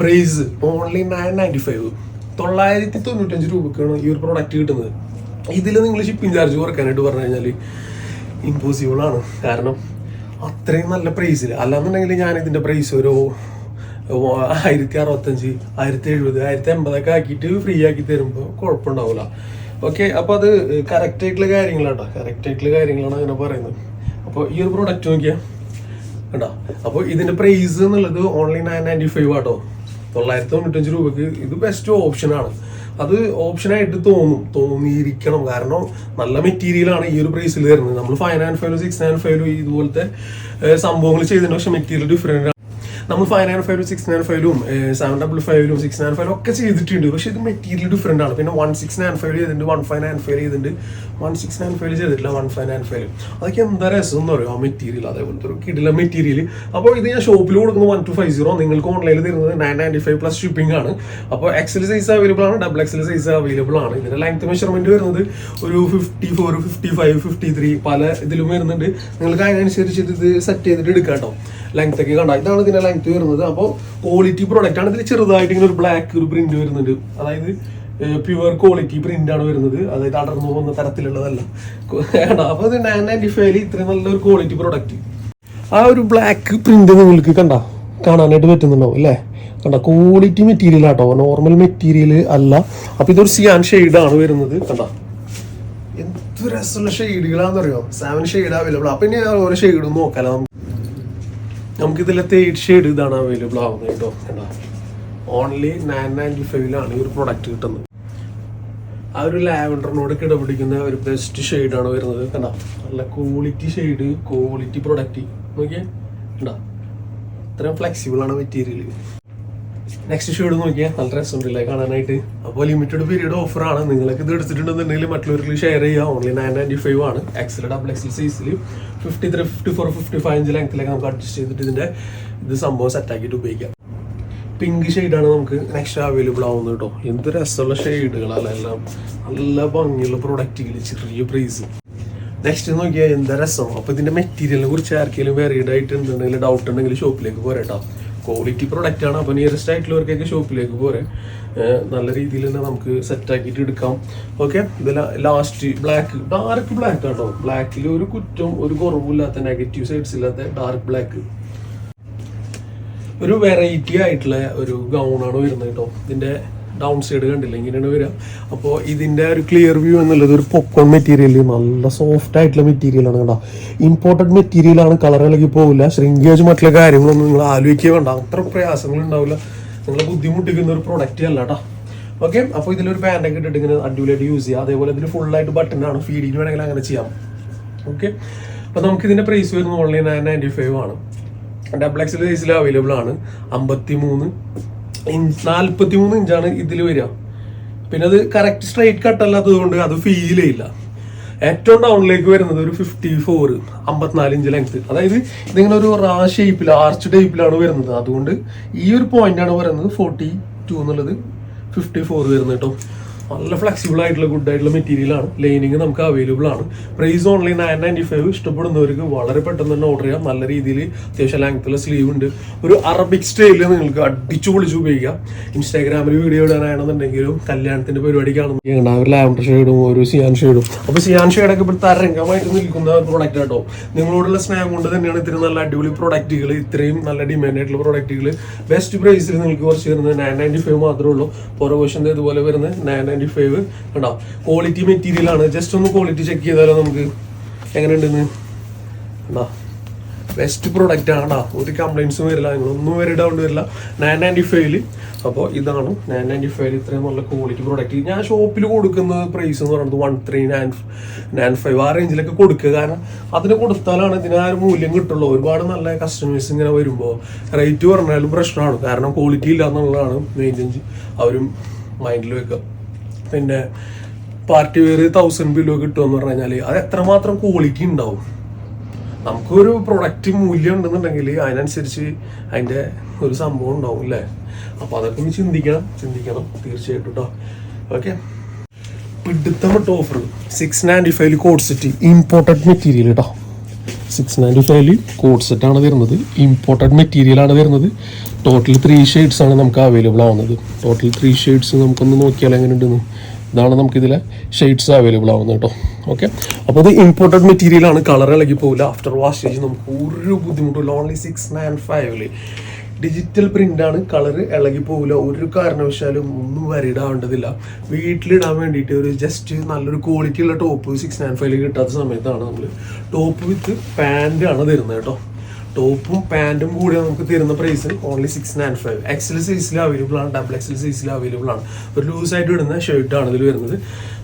[SPEAKER 1] price only nine ninety five തൊള്ളായിരത്തി തൊണ്ണൂറ്റഞ്ച് രൂപക്കാണ് ഈ ഒരു പ്രോഡക്റ്റ് കിട്ടുന്നത്. ഇതിൽ നിങ്ങൾ ഷിപ്പിംഗ് ചാർജ് കുറക്കാനായിട്ട് പറഞ്ഞു കഴിഞ്ഞാൽ ഇമ്പോസിബിൾ ആണ്. കാരണം അത്രയും നല്ല പ്രൈസിൽ അല്ലാന്നുണ്ടെങ്കിൽ ഞാൻ ഇതിന്റെ പ്രൈസ് ഒരു ആയിരത്തി അറുപത്തഞ്ച് ആയിരത്തി എഴുപത് ആയിരത്തി എൺപതൊക്കെ ആക്കിയിട്ട് ഫ്രീ ആക്കി തരുമ്പോൾ കുഴപ്പമുണ്ടാവില്ല ഓക്കെ അപ്പോൾ അത് കറക്റ്റ് ആയിട്ടുള്ള കാര്യങ്ങളാട്ടോ. കറക്റ്റ് ആയിട്ടുള്ള കാര്യങ്ങളാണ് അങ്ങനെ പറയുന്നത്. അപ്പോൾ ഈ ഒരു പ്രോഡക്റ്റ് നോക്കിയാൽ കേട്ടോ അപ്പോൾ ഇതിന്റെ പ്രൈസ് എന്നുള്ളത് ഓൺലി നയൻ നയന്റി ഫൈവ് ആട്ടോ. തൊള്ളായിരത്തി തൊണ്ണൂറ്റഞ്ച് രൂപക്ക് ഇത് ബെസ്റ്റ് ഓപ്ഷനാണ് അത് ഓപ്ഷനായിട്ട് തോന്നും. തോന്നിയിരിക്കണം. കാരണം നല്ല മെറ്റീരിയലാണ് ഈ ഒരു പ്രൈസിൽ തരുന്നത് നമ്മൾ five nine five six nine five ഇതുപോലത്തെ സംഭവങ്ങൾ ചെയ്തതിന് പക്ഷേ മെറ്റീരിയൽ ഡിഫറെന്റ് നമ്മൾ five nine five six nine ഫൈവിലും seven double ഫൈവിലും സിക്സ് നയൻ ഫൈവിലും ഒക്കെ ചെയ്തിട്ടുണ്ട്. പക്ഷേ ഇത് മെറ്റീരിയൽ ഡിഫറെന്റ് ആണ്. പിന്നെ വൺ സിക്സ് നയൻ ഫൈവ് ചെയ്തിട്ടുണ്ട് വൺ ഫൈവ് നയൻ ഫൈവ് ചെയ്തിട്ടുണ്ട്. വൺ സിക്സ് നയൻ ഫൈവ് ചെയ്തിട്ടില്ല വൺ ഫൈവ് നയൻ ഫൈവ് അതൊക്കെ എന്താ രസം എന്ന് പറയും ആ മെറ്റീരിയൽ അതേപോലത്തെ ഒരു കിടില മെറ്റീരിയൽ അപ്പോൾ ഇത് ഞാൻ ഷോപ്പിൽ കൊടുക്കുന്നത് വൺ ടു ഫൈവ് സീറോ നിങ്ങൾക്ക് ഓൺലൈനിൽ തരുന്നത് nine ninety five plus shipping ആണ്. അപ്പോൾ എക്സൽ സൈസ് അവൈലബിൾ ആണ് ഡബിൾ എക്സൽ സൈസ് അവൈലബിൾ ആണ്. ഇതിന്റെ ലെങ്ത് മെഷർമെന്റ് വരുന്നത് ഒരു fifty four fifty five fifty three പല ഇതിലും വരുന്നുണ്ട്. നിങ്ങൾക്ക് അതിനനുസരിച്ച് ഇത് സെറ്റ് ചെയ്തിട്ട് എടുക്കാം കേട്ടോ ലെങ്ത് ഒക്കെ കണ്ട? ഇതാണ് ഇതിന്റെ ലെങ്ത് വരുന്നത്. അപ്പോൾ ക്വാളിറ്റി പ്രോഡക്റ്റ് ആണ്. ഇതിൽ ചെറുതായിട്ട് ഇങ്ങനെ ഒരു ബ്ലാക്ക് ഒരു പ്രിന്റ് വരുന്നുണ്ട്. അതായത് പ്യുവർ ക്വാളിറ്റി പ്രിന്റ് ആണ് വരുന്നത്. അതായത് അടർന്നു പോകുന്ന തരത്തിലുള്ളതല്ല. അപ്പോൾ ഇത് നയൻ നയന്റി ഫൈവിൽ ഇത്രയും നല്ലൊരു ക്വാളിറ്റി പ്രോഡക്റ്റ് ആ ഒരു ബ്ലാക്ക് പ്രിന്റ് നിങ്ങൾക്ക് കണ്ട കാണാനായിട്ട് പറ്റുന്നുണ്ടാവും അല്ലേ കണ്ട ക്വാളിറ്റി മെറ്റീരിയൽ ആട്ടോ. നോർമൽ മെറ്റീരിയൽ അല്ല. അപ്പൊ ഇതൊരു സിയാൻ ആണ് വരുന്നത്. കണ്ട? എന്ത് രസമുള്ള ഷെയ്ഡുകളാന്ന് അറിയോ സെവൻ ഷെയ്ഡ് അവൈലബിൾ അപ്പൊ ഇനി ഓരോ ഷെയ്ഡും നോക്കാലോ നമുക്ക് നമുക്ക് ഇതിലത്തെ എയ്റ്റ് ഷെയ്ഡ് ഇതാണ് അവൈലബിൾ ആവുന്നത് കേട്ടോ. കണ്ടോ? ഓൺലി നയൻ നയന്റി ഫൈവിലാണ് ഈ ഒരു പ്രൊഡക്റ്റ് കിട്ടുന്നത്. ആ ഒരു ലാവൻഡറിനോട് കിടപിടിക്കുന്ന ഒരു ബെസ്റ്റ് ഷെയ്ഡാണ് വരുന്നത്. കണ്ട? നല്ല ക്വാളിറ്റി ഷെയ്ഡ് ക്വാളിറ്റി പ്രൊഡക്റ്റ് നോക്കിയേ. കണ്ടോ? ഇത്രയും ഫ്ലെക്സിബിൾ ആണ് മെറ്റീരിയൽ നെക്സ്റ്റ് ഷെയ്ഡ് നോക്കിയാൽ നല്ല രസമുണ്ടല്ലേ കാണാനായിട്ട്. അപ്പോൾ ലിമിറ്റഡ് പീരീഡ് ഓഫറാണ് നിങ്ങൾക്ക് ഇത് എടുത്തിട്ടുണ്ടെന്നുണ്ടെങ്കിൽ മറ്റുള്ളവർക്ക് ഷെയർ ചെയ്യാം ഓൺലി നയൻ നയന്റി ഫൈവ് ആണ്. എക്സൽ ഡബിൾ എക്സൽ സൈസിൽ fifty three fifty four fifty five inch ലെങ്ത്തിലേക്ക് നമുക്ക് അഡ്ജസ്റ്റ് ചെയ്തിട്ട് ഇതിന്റെ ഇത് സംഭവം സെറ്റാക്കിയിട്ട് ഉപയോഗിക്കാം. പിങ്ക് ഷെയ്ഡാണ് നമുക്ക് നെക്സ്റ്റ് അവൈലബിൾ ആവുന്നത് കേട്ടോ. എന്ത് രസമുള്ള എല്ലാം. നല്ല ഭംഗിയുള്ള പ്രൊഡക്റ്റുകൾ ചെറിയ പ്രൈസ് നെക്സ്റ്റ് നോക്കിയാൽ എന്താ രസം? അപ്പോൾ ഇതിന്റെ മെറ്റീരിയലിനെ കുറിച്ച് ആർക്കെങ്കിലും വെറൈഡ് ആയിട്ട് ഉണ്ടെങ്കിൽ ഡൗട്ട് ഉണ്ടെങ്കിൽ ഷോപ്പിലേക്ക് പോരട്ടോ. ക്വാളിറ്റി പ്രൊഡക്റ്റ് ആണ്. അപ്പോൾ നിയറസ്റ്റ് ആയിട്ടുള്ളവർക്കൊക്കെ ഷോപ്പിലേക്ക് പോരെ. നല്ല രീതിയിൽ തന്നെ നമുക്ക് സെറ്റ് ആക്കിയിട്ട് എടുക്കാം. ഓക്കെ ഇത് ലാസ്റ്റ് ബ്ലാക്ക് ഡാർക്ക് ബ്ലാക്ക് കേട്ടോ ബ്ലാക്കിൽ ഒരു കുറ്റം ഒരു കുറവില്ലാത്ത നെഗറ്റീവ് സൈഡ്സ് ഇല്ലാത്ത ഡാർക്ക് ബ്ലാക്ക് ഒരു വെറൈറ്റി ആയിട്ടുള്ള ഒരു ഗൗൺ ആണ് വരുന്നത് കേട്ടോ. ഇതിന്റെ ഡൗൺ സൈഡ് കണ്ടില്ല? ഇങ്ങനെയാണ് വരിക. അപ്പോൾ ഇതിന്റെ ഒരു ക്ലിയർ വ്യൂ എന്നുള്ളത് ഒരു പൊക്കോൺ മെറ്റീരിയൽ നല്ല സോഫ്റ്റ് ആയിട്ടുള്ള മെറ്റീരിയലാണ് കേട്ടോ ഇമ്പോർട്ടന്റ് മെറ്റീരിയൽ ആണ് കളർ ഇളകി പോകില്ല ശ്രിങ്കേജ് മറ്റുള്ള കാര്യങ്ങളൊന്നും നിങ്ങൾ ആലോചിക്കുക വേണ്ട. അത്ര പ്രയാസങ്ങൾ ഉണ്ടാവില്ല. നിങ്ങളെ ബുദ്ധിമുട്ടിക്കുന്ന ഒരു പ്രൊഡക്റ്റ് അല്ല കേട്ടോ. ഓക്കെ അപ്പോൾ ഇതിലൊരു പാന്റൊക്കെ ഇട്ടിട്ട് ഇങ്ങനെ അടിപൊളിയായിട്ട് യൂസ് ചെയ്യാം. അതേപോലെ ഇതിൽ ഫുള്ളായിട്ട് ബട്ടൺ ആണ്. ഫീഡിങ് വേണമെങ്കിൽ അങ്ങനെ ചെയ്യാം. ഓക്കെ അപ്പോൾ നമുക്ക് ഇതിന്റെ പ്രൈസ് വരുന്നത് ഓൺലൈൻ നയൻ നയന്റി ഫൈവ് ആണ് ഡബിൾ എക്സൽ സൈസിൽ അവൈലബിൾ ആണ്. അമ്പത്തി മൂന്ന് നാൽപ്പത്തി മൂന്ന് ഇഞ്ചാണ് ഇതിൽ വരിക. പിന്നെ അത് കറക്റ്റ് സ്ട്രൈറ്റ് കട്ട് അല്ലാത്തത് കൊണ്ട് അത് ഫീൽ ചെയ്യില്ല. ഏറ്റവും ഡൗണിലേക്ക് വരുന്നത് ഒരു ഫിഫ്റ്റി ഫോർ അമ്പത്തിനാല് ഇഞ്ച് ലെങ്ത് അതായത് ഇതിങ്ങനെ ഒരു റാ ഷേപ്പിൽ ആർച്ച് ടൈപ്പിലാണ് വരുന്നത്. അതുകൊണ്ട് ഈ ഒരു പോയിന്റ് ആണ് പറയുന്നത് ഫോർട്ടി ടു എന്നുള്ളത് ഫിഫ്റ്റി ഫോർ വരുന്നത് കേട്ടോ നല്ല ഫ്ലെക്സിബിൾ ആയിട്ടുള്ള ഗുഡ് ആയിട്ടുള്ള മെറ്റീരിയൽ ആണ്. ലൈനിങ് നമുക്ക് അവൈലബിൾ ആണ്. Price online nine ninety five ഇഷ്ടപ്പെടുന്നവർക്ക് വളരെ പെട്ടെന്ന് തന്നെ ഓർഡർ ചെയ്യാം. നല്ല രീതിയിൽ അത്യാവശ്യം ലാങ്ത്തുള്ള സ്ലീവ് ഉണ്ട്. ഒരു അറബിക് സ്റ്റൈലിൽ നിങ്ങൾക്ക് അടിച്ചു പൊളിച്ച് ഉപയോഗിക്കാം. ഇൻസ്റ്റാഗ്രാമിൽ വീഡിയോ ഇടാനാണെന്നുണ്ടെങ്കിലും കല്യാണത്തിന്റെ പരിപാടിക്കാണെന്നുണ്ടെങ്കിൽ ഒരു ലാവൻഡർ ഷെയ്ഡും ഒരു സിയാൻ ഷെയ്ഡും അപ്പൊ സിയാൻ ഷെയ്ഡൊക്കെ ഇപ്പോൾ തരംഗമായിട്ട് നിൽക്കുന്ന പ്രോഡക്റ്റ് കേട്ടോ നിങ്ങളോടുള്ള സ്നേഹം കൊണ്ട് തന്നെയാണ് ഇത്രയും നല്ല അടിപൊളി പ്രോഡക്റ്റുകൾ ഇത്രയും നല്ല ഡിമാൻഡ് ആയിട്ടുള്ള പ്രോഡക്റ്റുകൾ ബെസ്റ്റ് പ്രൈസിൽ നിങ്ങൾക്ക് കുറച്ച് വരുന്നത് നയൻ നയന്റി ഫൈവ് മാത്രമേ ഉള്ളൂ പുറകോശന്റെ ഇതുപോലെ വരുന്നത് നയൻ നയന്റി ഫൈവ് കണ്ടോ? ക്വാളിറ്റി മെറ്റീരിയൽ ആണ്. ജസ്റ്റ് ഒന്ന് ക്വാളിറ്റി ചെക്ക് ചെയ്താലോ നമുക്ക്. എങ്ങനെയുണ്ടെന്ന്? കണ്ടോ? ബെസ്റ്റ് പ്രൊഡക്റ്റ് ആണ് കേട്ടോ ഒരു കംപ്ലൈൻസും വരില്ല. നിങ്ങളൊന്നും വരെ ഡൗൺ വരില്ല. നയൻ നയന്റി ഫൈവിൽ അപ്പോൾ ഇതാണ് നയൻ നയന്റി ഫൈവിൽ ഇത്രയും നല്ല ക്വാളിറ്റി പ്രോഡക്റ്റ് ഞാൻ ഷോപ്പിൽ കൊടുക്കുന്ന പ്രൈസ് എന്ന് പറയുന്നത് one three nine nine five ആ റേഞ്ചിലൊക്കെ കൊടുക്കുക. കാരണം അതിന് കൊടുത്താലാണ് ഇതിന് ആ ഒരു മൂല്യം കിട്ടുള്ളൂ. ഒരുപാട് നല്ല കസ്റ്റമേഴ്സ് ഇങ്ങനെ വരുമ്പോൾ റേറ്റ് പറഞ്ഞാലും പ്രശ്നമാണ്. കാരണം ക്വാളിറ്റി ഇല്ല എന്നുള്ളതാണ് മെയിൻ അവരും മൈൻഡിൽ വെക്കുക. പിന്നെ പാർട്ടി വെയർ തൗസൻഡ് ബിലോ കിട്ടുമെന്ന് പറഞ്ഞു കഴിഞ്ഞാൽ അത് എത്രമാത്രം ക്വാളിറ്റി ഉണ്ടാവും? നമുക്കൊരു പ്രൊഡക്റ്റ് മൂല്യം ഉണ്ടെന്നുണ്ടെങ്കിൽ അതിനനുസരിച്ച് അതിന്റെ ഒരു സംഭവം ഉണ്ടാവും അല്ലേ? അപ്പോൾ അതൊക്കെ ഒന്ന് ചിന്തിക്കണം ചിന്തിക്കണം തീർച്ചയായിട്ടും കേട്ടോ okay പിടുത്തമിട്ട് offer six ninety five code set imported material കേട്ടോ സിക്സ് നയന്റി ഫൈവിൽ കോഡ് ആണ് വരുന്നത്. ഇമ്പോർട്ടഡ് മെറ്റീരിയൽ ആണ് വരുന്നത്. ടോട്ടൽ ത്രീ ഷെയ്ഡ്സ് ആണ് നമുക്ക് അവൈലബിൾ ആവുന്നത്. ടോട്ടൽ ത്രീ ഷെയ്ഡ്സ് നമുക്കൊന്ന് നോക്കിയാൽ എങ്ങനെ ഉണ്ടെന്ന് ഇതാണ് നമുക്ക് ഇതിലെ ഷെയ്ഡ്സ് അവൈലബിൾ ആവുന്നത് കേട്ടോ. ഓക്കെ അപ്പോൾ ഇത് ഇമ്പോർട്ടഡ് മെറ്റീരിയൽ ആണ്. കളർ ഇളകി പോകില്ല ആഫ്റ്റർ വാഷ് ചെയ്ത് നമുക്ക് ഒരു ബുദ്ധിമുട്ടില്ല ഓൺലി സിക്സ് നയൻ ഫൈവിൽ ഡിജിറ്റൽ ആണ്. കളർ ഇളകി പോകില്ല ഒരു കാരണവശാലും ഒന്നും വരിടാവേണ്ടതില്ല വീട്ടിലിടാൻ വേണ്ടിയിട്ട് ഒരു ജസ്റ്റ് നല്ലൊരു ക്വാളിറ്റി ഉള്ള ടോപ്പ് സിക്സ് നയൻ ഫൈവിൽ കിട്ടാത്ത സമയത്താണ് നമ്മൾ ടോപ്പ് വിത്ത് പാന്റ് ആണ് തരുന്നത് കേട്ടോ. ടോപ്പും പാന്റും കൂടി നമുക്ക് തരുന്ന price only six nine five XL സൈസിൽ അവൈലബിൾ ആണ് ഡബിൾ എക്സൽ സൈസിൽ അവൈലബിൾ ആണ്. ഒരു ലൂസായിട്ട് ഇടുന്ന ഷർട്ടാണ് ഇതിൽ വരുന്നത്.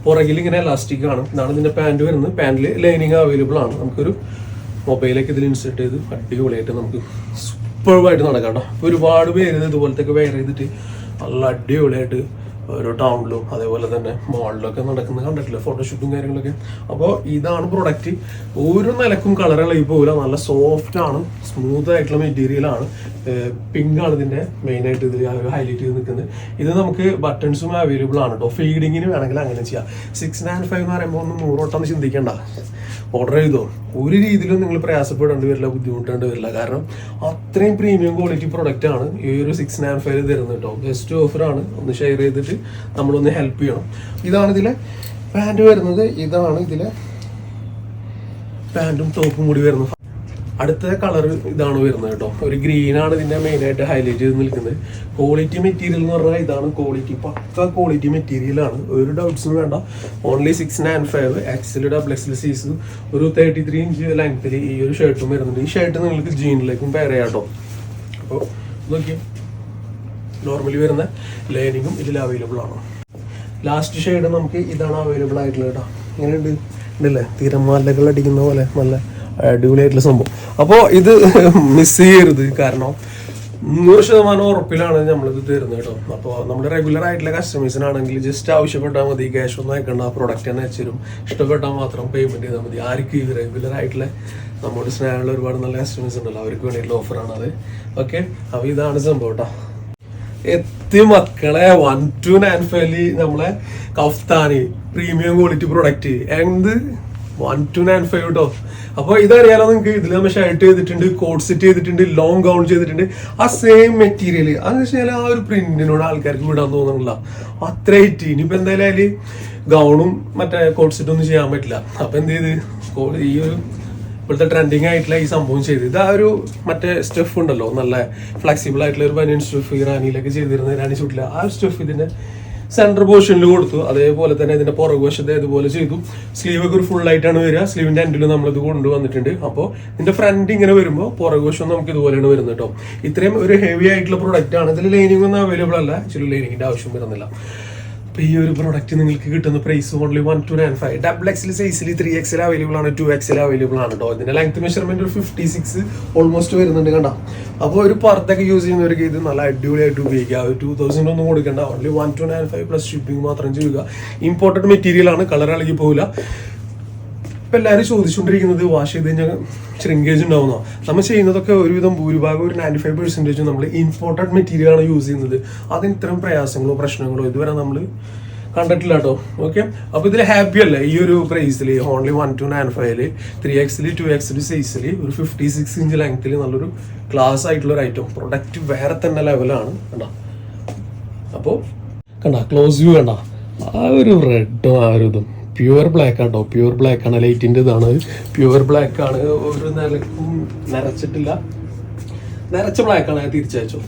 [SPEAKER 1] പുറകിൽ ഇങ്ങനെ ഇലാസ്റ്റിക് ആണ്. ഇതാണ് ഇതിന്റെ പാന്റ് വരുന്നത്. പാന്റിൽ ലൈനിങ് അവൈലബിൾ ആണ്. നമുക്കൊരു മൊബൈലൊക്കെ ഇതിൽ ഇൻസേർട്ട് ചെയ്ത് അടിപൊളിയായിട്ട് നമുക്ക് സൂപ്പർവായിട്ട് നടക്കാം കേട്ടോ. ഒരുപാട് പേര് ഇത് ഇതുപോലത്തെ വെയർ ചെയ്തിട്ട് നല്ല അടിപൊളിയായിട്ട് ഓരോ ടൗണിലും അതേപോലെ തന്നെ മോളിലൊക്കെ നടക്കുന്നത് കണ്ടിട്ടില്ല? ഫോട്ടോഷൂട്ടും കാര്യങ്ങളൊക്കെ. അപ്പോൾ ഇതാണ് പ്രൊഡക്റ്റ് ഓരോ നിലക്കും കളർ ഇളകി പോകില്ല നല്ല സോഫ്റ്റ് ആണ് സ്മൂത്ത് ആയിട്ടുള്ള മെറ്റീരിയൽ ആണ്. പിങ്ക് ആണ് ഇതിന്റെ മെയിൻ ആയിട്ട് ഇതിൽ ഹൈലൈറ്റ് ചെയ്ത് നിൽക്കുന്നത്. ഇത് നമുക്ക് ബട്ടൺസും അവൈലബിൾ ആണ് കേട്ടോ ഫീഡിങ്ങിന് വേണമെങ്കിൽ അങ്ങനെ ചെയ്യാം. സിക്സ് നയൻ ഫൈവ് എന്ന് പറയുമ്പോൾ ഒന്ന് നൂറോട്ടം ചിന്തിക്കണ്ട. ഓർഡർ ചെയ്തോ. ഒരു രീതിയിലും നിങ്ങൾ പ്രയാസപ്പെടേണ്ടി വരില്ല ബുദ്ധിമുട്ടേണ്ടി വരില്ല. കാരണം അത്രയും പ്രീമിയം ക്വാളിറ്റി പ്രൊഡക്റ്റ് ആണ് ഈ ഒരു സിക്സ് നയൻ ഫൈവ് തരുന്നത് കേട്ടോ ബെസ്റ്റ് ഓഫർ ആണ്. ഒന്ന് ഷെയർ ചെയ്തിട്ട് നമ്മളൊന്ന് ഹെൽപ്പ് ചെയ്യണം. ഇതാണ് ഇതിലെ പാന്റ് വരുന്നത്. ഇതാണ് ഇതിലെ പാന്റും ടോപ്പും കൂടി വരുന്നത്. അടുത്ത കളർ ഇതാണ് വരുന്നത് കേട്ടോ. ഒരു ഇതിന്റെ മെയിൻ ആയിട്ട് ഹൈലൈറ്റ് ചെയ്ത് നിൽക്കുന്നത്. ക്വാളിറ്റി മെറ്റീരിയൽ എന്ന് പറഞ്ഞാൽ ഇതാണ് ക്വാളിറ്റി പക്ക ക്വാളിറ്റി മെറ്റീരിയലാണ് ഒരു ഡൗട്ട്സും വേണ്ട. Only six nine five XL double XL size ഒരു തേർട്ടി ത്രീ ഇഞ്ച് ലെങ്ത്തിൽ ഈ ഒരു ഷർട്ടും വരുന്നുണ്ട്. ഈ ഷർട്ട് നിങ്ങൾക്ക് ജീനിലേക്കും പെയർ കേട്ടോ. അപ്പോൾ നോക്കിയേ. നോർമലി വരുന്ന ലൈനിങ്ങും ഇതിൽ അവൈലബിൾ ആണ്. ലാസ്റ്റ് ഷെയ്ഡ് നമുക്ക് ഇതാണ് അവൈലബിൾ ആയിട്ടുള്ളത് കേട്ടോ. ഇങ്ങനെയുണ്ട്. ഉണ്ടല്ലേ? തിരമാലകൾ അടിക്കുന്ന പോലെ നല്ല അടിപൊളിയായിട്ടുള്ള സംഭവം. അപ്പോൾ ഇത് മിസ് ചെയ്യരുത്. കാരണം നൂറ് ശതമാനം ഉറപ്പിലാണ് നമ്മളിത് തരുന്നത് കേട്ടോ. അപ്പോൾ നമ്മുടെ റെഗുലർ ആയിട്ടുള്ള കസ്റ്റമേഴ്സിനാണെങ്കിൽ ജസ്റ്റ് ആവശ്യപ്പെട്ടാൽ മതി. ക്യാഷ് ഒന്നും അയക്കേണ്ട. ആ പ്രൊഡക്റ്റ് തന്നെ അയച്ചുതരും ഇഷ്ടപ്പെട്ടാൽ മാത്രം പേയ്മെന്റ് ചെയ്താൽ മതി. ആർക്കും ഈ റെഗുലർ ആയിട്ടുള്ള നമ്മുടെ സ്നേഹമുള്ള ഒരുപാട് നല്ല കസ്റ്റമേഴ്സ് ഉണ്ടല്ലോ. അവർക്ക് വേണ്ടിയിട്ടുള്ള ഓഫറാണ് അത്. ഓക്കെ അപ്പോൾ ഇതാണ് സംഭവം കേട്ടോ. എത്തി മക്കളെ. വൺ ടു നയൻ ഫൈവ് നമ്മളെ കഫ്താനി. പ്രീമിയം ക്വാളിറ്റി പ്രൊഡക്റ്റ് എന്ത്? വൺ ടു നയൻ ഫൈവ് കേട്ടോ അപ്പൊ ഇതറിയാലോ നിങ്ങൾക്ക് ഇതിൽ നമ്മൾ ഷർട്ട് ചെയ്തിട്ടുണ്ട് കോട്ട് സെറ്റ് ചെയ്തിട്ടുണ്ട് ലോങ് ഗൗൺ ചെയ്തിട്ടുണ്ട്. ആ സെയിം മെറ്റീരിയൽ അതെന്ന് വെച്ചാൽ ആ ഒരു പ്രിന്റിനോട് ആൾക്കാർക്ക് വിടാൻ തോന്നുന്നില്ല അത്ര ഹിറ്റ് ഇനിയിപ്പോ എന്തായാലും ഗൗണും മറ്റേ കോട്ട് സെറ്റ് ഒന്നും ചെയ്യാൻ പറ്റില്ല. അപ്പോൾ എന്ത് ചെയ്ത്? ഈ ഒരു ഇപ്പോഴത്തെ ട്രെൻഡിങ് ആയിട്ടുള്ള ഈ സംഭവം ചെയ്ത്. ഇത് ആ ഒരു മറ്റേ സ്റ്റഫ് ഉണ്ടല്ലോ നല്ല ഫ്ലെക്സിബിൾ ആയിട്ടുള്ള ഒരു ബനിയൻ സ്റ്റഫ് ഇറാനിയിലൊക്കെ ചെയ്തിരുന്ന ഇറാനി ചുട്ടില്ല. ആ സ്റ്റഫ് ഇതിന്റെ സെന്റർ പോർഷനിൽ കൊടുത്തു. അതേപോലെ തന്നെ ഇതിന്റെ പുറകു വശത്തെ ഇതുപോലെ ചെയ്തു. സ്ലീവ് ഒക്കെ ഒരു ഫുൾ ആയിട്ടാണ് വരിക. സ്ലീവിന്റെ എൻഡിൽ നമ്മളിത് കൊണ്ടുവന്നിട്ടുണ്ട് അപ്പോൾ ഇതിന്റെ ഫ്രണ്ട് ഇങ്ങനെ വരുമ്പോൾ പുറകു വശം നമുക്ക് ഇതുപോലെയാണ് വരുന്നത് കേട്ടോ ഇത്രയും ഒരു ഹെവി ആയിട്ടുള്ള പ്രൊഡക്റ്റ് ആണ്. ഇതിൽ ലൈനിങ് ഒന്നും അവൈലബിൾ അല്ല. ചില ലൈനിങ്ങിന്റെ ആവശ്യം വരുന്നില്ല. അപ്പൊ ഈ ഒരു പ്രോഡക്റ്റ് നിങ്ങൾക്ക് കിട്ടുന്ന price only one two nine five double XL സൈസിൽ ത്രീ എക്സിൽ അവൈലബിൾ ആണ് ടു എക്സിൽ അവൈലബിൾ ആണ് കേട്ടോ ഇതിന്റെ ലെങ്ത് മെഷർമെന്റ് ഒരു ഫിഫ്റ്റി സിക്സ് ഓൾമോസ്റ്റ് വരുന്നുണ്ട് കണ്ട? അപ്പോൾ ഒരു പുറത്തൊക്കെ യൂസ് ചെയ്യുന്നവർക്ക് ഇത് നല്ല അടിപൊളിയായിട്ട് ഉപയോഗിക്കാം. ഒരു ടൂ തൗസൻഡ് ഒന്നും കൊടുക്കേണ്ട. Only one two nine five plus shipping മാത്രം ചെയ്യുക. ഇമ്പോർട്ടന്റ് മെറ്റീരിയൽ ആണ് കളർ ഇളകി പോകില്ല ഇപ്പൊ എല്ലാവരും ചോദിച്ചുകൊണ്ടിരിക്കുന്നത് വാഷ് ചെയ്ത് കഴിഞ്ഞാൽ ശ്രിങ്കേജ് ഉണ്ടാവുന്നോ? നമ്മൾ ചെയ്യുന്നതൊക്കെ ഒരുവിധം ഭൂരിഭാഗം ഒരു നയന്റി ഫൈവ് പെർസെന്റേജും നമ്മൾ ഇമ്പോർട്ടന്റ് മെറ്റീരിയൽ ആണ് യൂസ് ചെയ്യുന്നത്. അതിന് ഇത്തരം പ്രയാസങ്ങളോ പ്രശ്നങ്ങളോ ഇതുവരെ നമ്മൾ കണ്ടിട്ടില്ല കേട്ടോ. ഓക്കെ അപ്പൊ ഇതിൽ ഹാപ്പി അല്ലേ? ഈ ഒരു പ്രൈസിൽ ഓൺലി വൺ ടു നയൻ ഫൈവിൽ ത്രീ എക്സിൽ ടു എക്സിൽ സൈസിൽ ഒരു ഫിഫ്റ്റി സിക്സ് ഇഞ്ച് ലെങ്ത്തിൽ നല്ലൊരു ക്ലാസ് ആയിട്ടുള്ള ഒരു ഐറ്റം പ്രൊഡക്റ്റ് വേറെ തന്നെ ലെവലാണ് കണ്ടോ? അപ്പോൾ കണ്ട? ക്ലോസ് വ്യൂ കണ്ട? ആ ഒരു റെഡും ആ ഒരു ഇതും. പ്യുവർ ബ്ലാക്ക് ആട്ടോ പ്യുവർ ബ്ലാക്ക് ആണ് ലൈറ്റിന്റെ ഇതാണ് പ്യുവർ ബ്ലാക്ക് ആണ്. ഒരു നിലക്കും നിറച്ചിട്ടില്ല. നിറച്ച ബ്ലാക്ക് ആണ് തിരിച്ചയച്ചോ.